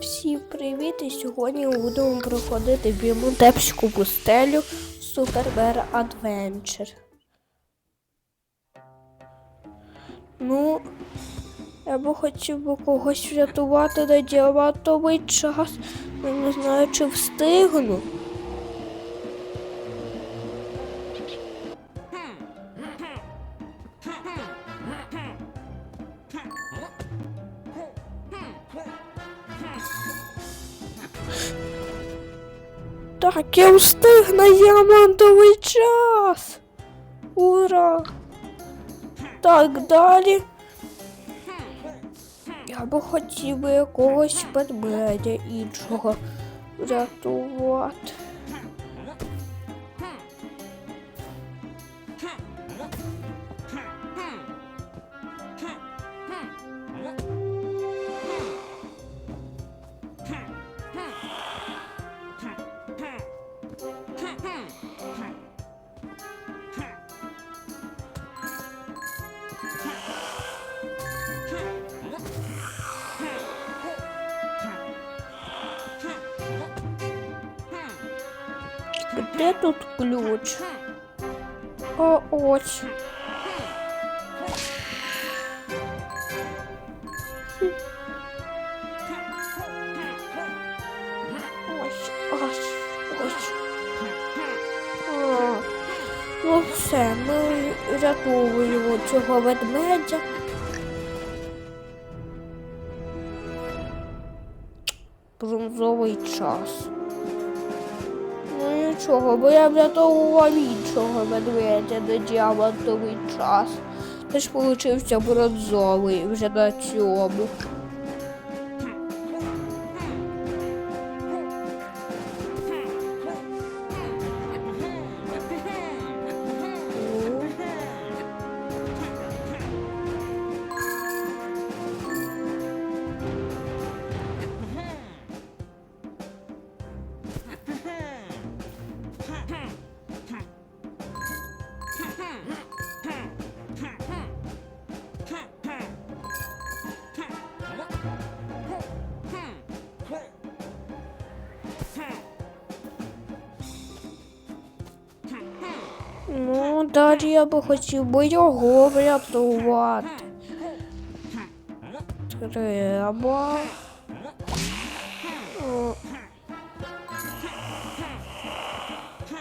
Всім привіт! І сьогодні ми будемо проходити Білмутепську пустелю Super Bear Adventure. Ну, я би хотів би когось врятувати на діамантовий час. але не знаю, чи встигну. Так, я встиг на Ямантовий час. Ура! Так, далі. Я би хотів би якогось медведя іншого врятувати. Де тут ключ? А ось. Ось, ось, ну все, ми рятуємо цього ведмедя. Бронзовий час. Нічого, бо я врятовував іншого медведя на діамантовий час. Теж получився бронзовий вже на цьому. Ну, я би хотів би його врятувати. Треба.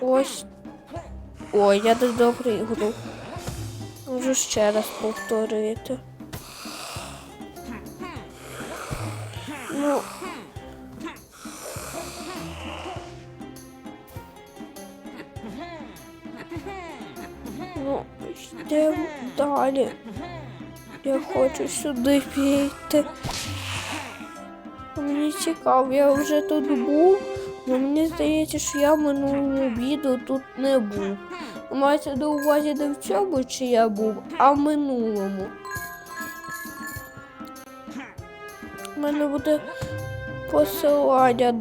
Ось. Ой, я не допригнув. Можу ще раз повторити. Ну. Йдемо далі. Я хочу сюди піти. Мені цікаво, я вже тут був, але мені здається, що я в минулому відео тут не був. Мається на увазі не в цьому, чи я був, а в минулому. У мене буде посилання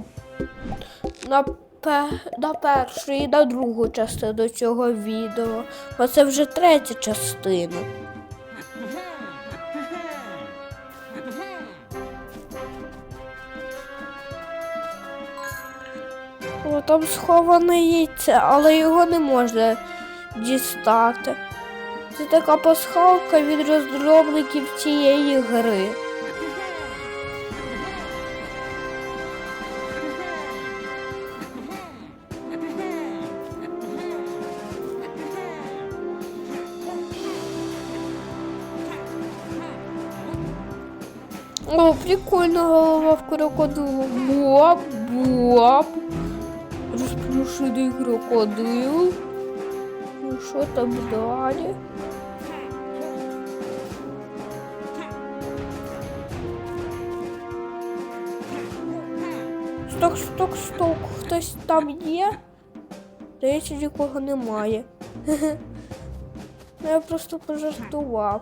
на, пе... на першу і на другу частину цього відео. Бо це вже третя частина. О, там сховане яйце, але його не можна дістати. Це така пасхалка від розробників цієї гри. О, прикольно голова в крокодилу. Буап, буап. Розплюшений крокодил. Ну що там далі? Сток, сток, сток. Хтось там є? Здається, нікого немає. Ну, Я просто пожартував.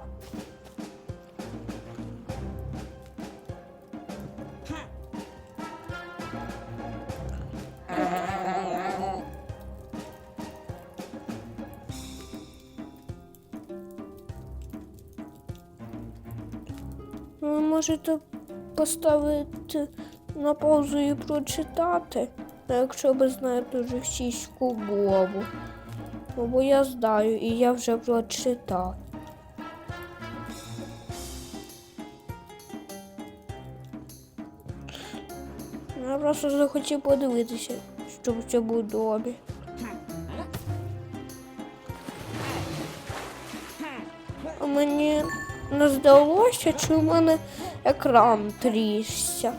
Можете поставити на паузу і прочитати, Ну, якщо ви знаєте російську мову. Ну, бо я знаю і я вже прочитав. Я просто захотів подивитися, що в цьому домі. Мені не здалося, чи в мене екран трісся.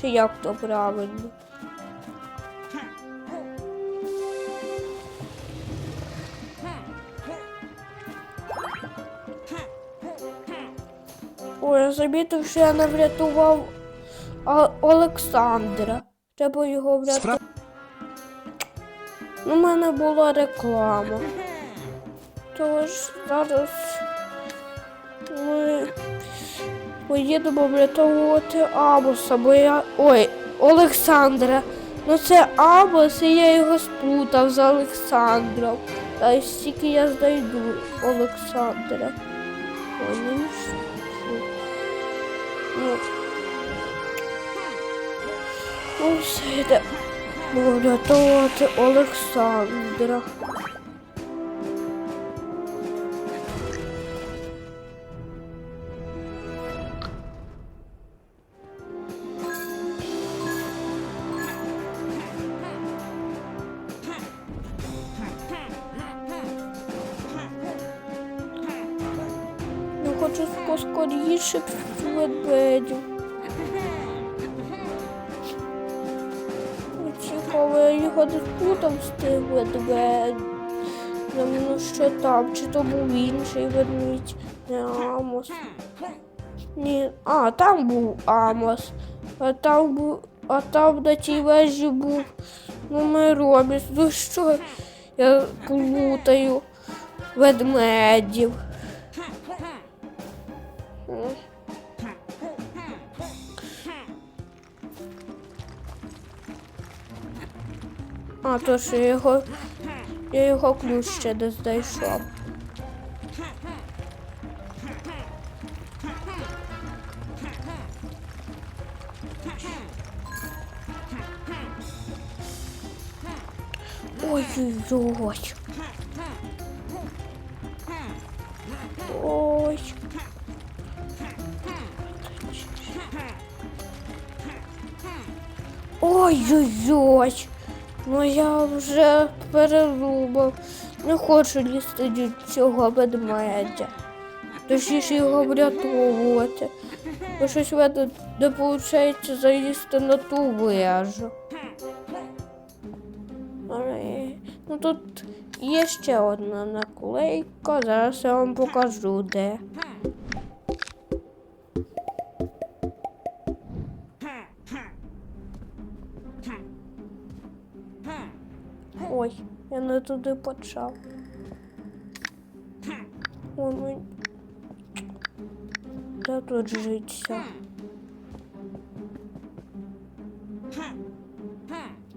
Чи як то правильно? Ой, я замітив, що я не врятував Олександра. Треба його врятувати. У мене була реклама. Тож зараз поїдемо врятовувати Абуса, бо я. Ой, Олександра. Ну це Абус, і я його сплутав з Олександром. Та й стільки я знайду Олександра. Ой, ну? Ну, ну все йде. Врятувати Олександра. Поскоріше ведмедів. Цікаво, я його не спутав з тим ведмедем. Ну що там, чи то був інший ведмідь, не Амос. Ні, а, там був Амос. А там був, а там на тій вежі був Мироміс. Ну що я плутаю ведмедів. А, то що я його. Я його ключ ще не знайшов. Ой-ой-ой. Ой-ой-ой. Ну я вже передумав. Не хочу лізти до цього ведмедя. Точніше його врятовувати. Бо щось в мене не виходить залізти на ту вежу. Ну тут є ще одна наклейка, зараз я вам покажу де. Ой, я не туди почав. Ой, мені... Де тут житься?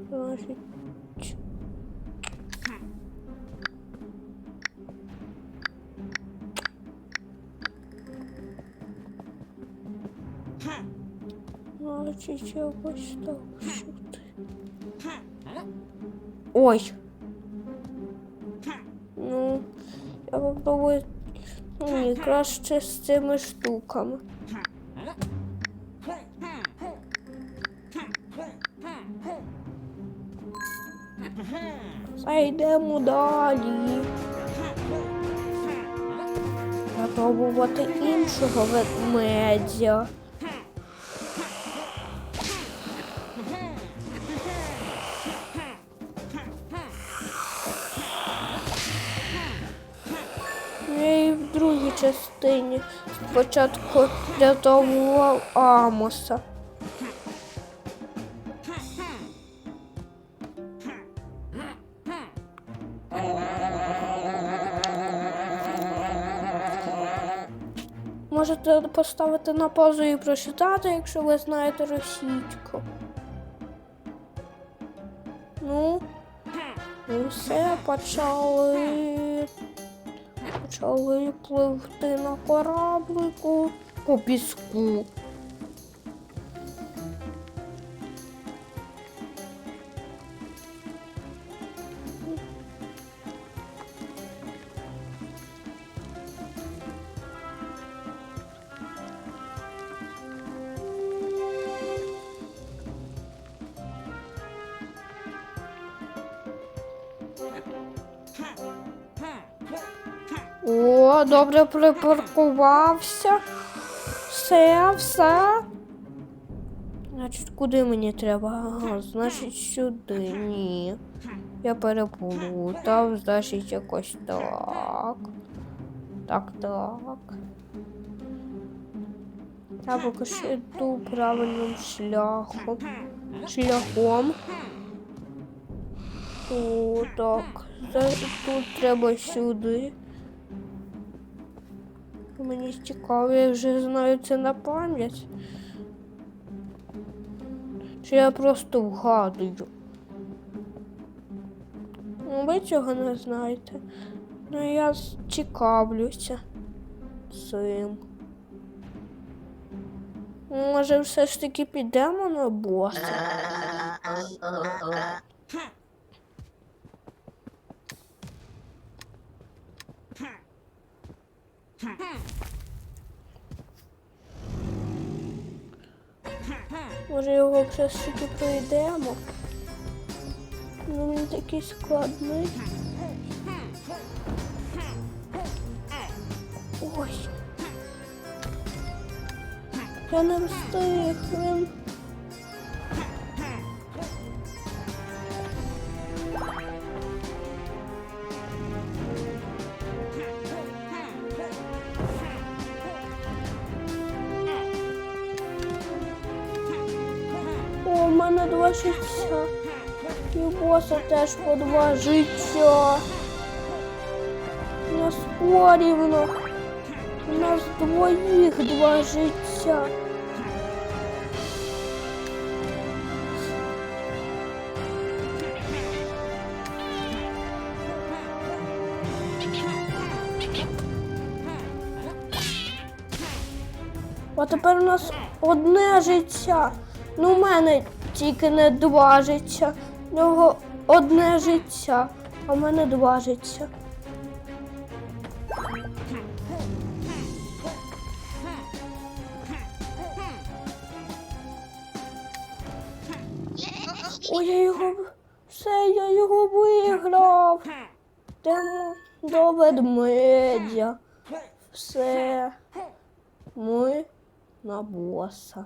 Значить... Значить, я ось так сюди. Ой. Ну, я попробую. Ні, краще з цими штуками. Зайдемо далі. Попробувати іншого ведмедя. Частині спочатку рятував Амоса. Можете поставити на паузу і прочитати, якщо ви знаєте російську. Ну, ну все, почали. Почали пливти на кораблику по піску. О, добре припаркувався. Все, все. Значить, куди мені треба? Ага, значить, сюди. Ні. Я переплутав, значить, якось так. Так, так. Я поки що йду правильним шляхом. Шляхом. О, так. Тут треба сюди. Мені цікаво, я вже знаю це на пам'ять. Чи я просто вгадую? Ну, ви цього не знаєте. Ну я цікавлюся цим. Може, все ж таки підемо на боса? Може його все таки пройдемо? Ну він такий складний. Ой. Я не встиг. Він... мене два життя. І у боса теж по два життя. У нас порівно. У нас двоїх два життя. А тепер у нас одне життя. Ну, у мене тільки не два життя. У нього одне життя, а в мене два життя. Ой, я його. Все, я його виграв. Йдемо до ведмедя. Все. Ми на боса.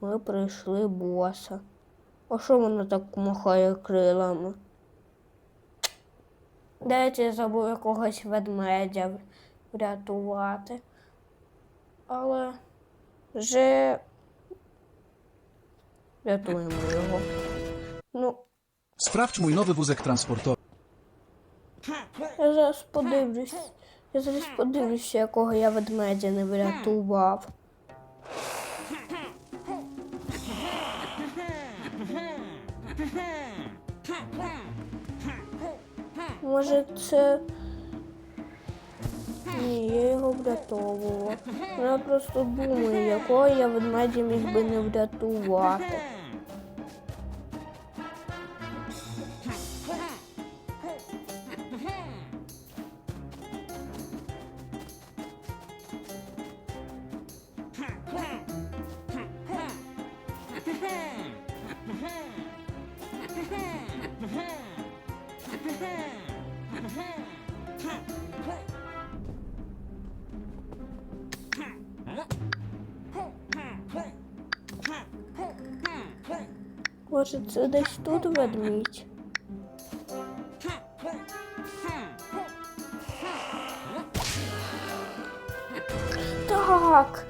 Ми прийшли боса. А що вона так махає крилами? Дайте я забув якогось ведмедя врятувати. Але вже рятуємо його. Ну, Sprawdź mój nowy wózek transportowy. я зараз подивлюсь. Я зараз подивлюся, якого я ведмедя не врятував. Може це. Ні, я його врятовувала. Я просто думаю, якого я ведмедя міг би не врятувати. Може, це десь тут ведмідь? Так.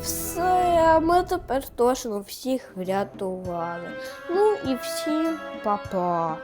Все, ми тепер точно всіх врятували. Ну і всім па-па.